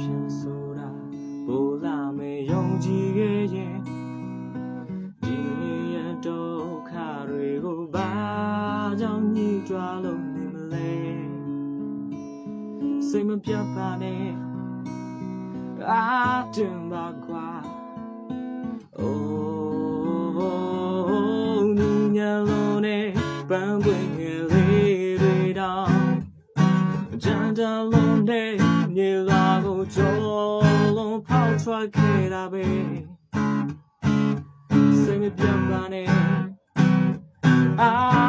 ဖြင့်ဆိုတာဘိုလာမေယုံကြည်ခဲ့ရင်ဒီနေ့ရတော့ခါတွေကိုဘာကြောင့်ညှိကြွားလို့နေမလဲစိတ်မပြတ်ပါနဲ့အာတင်ပါကွာအိုးညလုံးနဲ့ပန်းပွင့်ငယ်လေး ကြမ်းတမ်းလုံးနဲ့မြေလာကိုကြောလုံးဖောက်ထွက်ခဲ့တာပဲစိတ်မပြတ်ပါနဲ့အာတင်